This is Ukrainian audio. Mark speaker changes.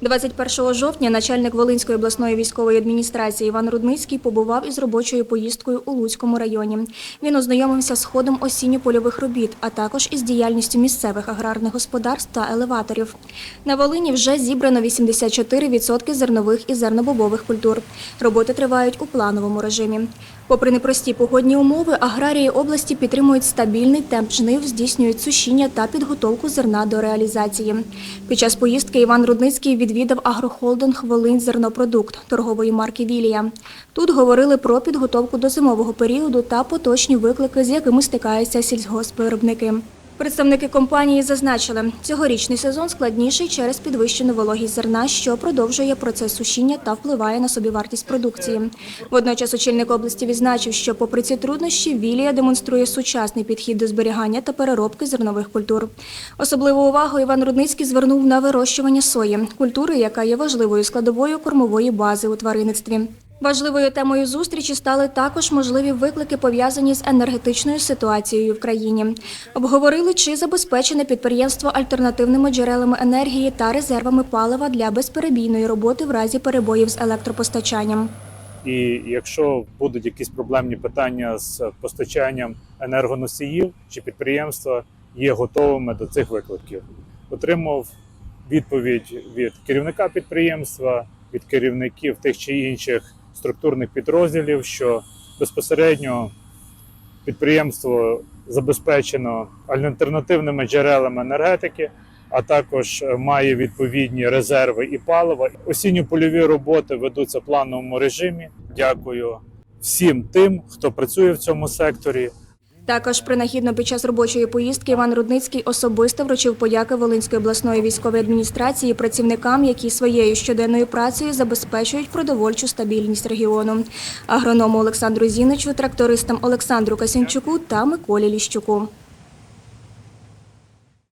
Speaker 1: 21 жовтня начальник Волинської обласної військової адміністрації Іван Рудницький побував із робочою поїздкою у Луцькому районі. Він ознайомився з ходом осінньо-польових робіт, а також із діяльністю місцевих аграрних господарств та елеваторів. На Волині вже зібрано 84% зернових і зернобобових культур. Роботи тривають у плановому режимі. Попри непрості погодні умови, аграрії області підтримують стабільний темп жнив, здійснюють сушіння та підготовку зерна до реалізації. Під час поїздки Іван Рудницький відвідав агрохолдинг Волинь зернопродукт торгової марки Вілія. Тут говорили про підготовку до зимового періоду та поточні виклики, з якими стикаються сільськогоспвиробники. Представники компанії зазначили, цьогорічний сезон складніший через підвищену вологість зерна, що продовжує процес сушіння та впливає на собівартість продукції. Водночас очільник області відзначив, що попри ці труднощі Вілія демонструє сучасний підхід до зберігання та переробки зернових культур. Особливу увагу Іван Рудницький звернув на вирощування сої, культури, яка є важливою складовою кормової бази у тваринництві. Важливою темою зустрічі стали також можливі виклики, пов'язані з енергетичною ситуацією в країні. Обговорили, чи забезпечене підприємство альтернативними джерелами енергії та резервами палива для безперебійної роботи в разі перебоїв з електропостачанням.
Speaker 2: І якщо будуть якісь проблемні питання з постачанням енергоносіїв, чи підприємства є готовими до цих викликів, отримав відповідь від керівника підприємства, від керівників тих чи інших структурних підрозділів, що безпосередньо підприємство забезпечено альтернативними джерелами енергетики, а також е, має відповідні резерви і палива. Осінньо-польові роботи ведуться в плановому режимі. Дякую всім тим, хто працює в цьому секторі.
Speaker 1: Також принагідно під час робочої поїздки Іван Рудницький особисто вручив подяки Волинської обласної військової адміністрації працівникам, які своєю щоденною працею забезпечують продовольчу стабільність регіону. Агроному Олександру Зіничу, трактористам Олександру Касінчуку та Миколі Ліщуку.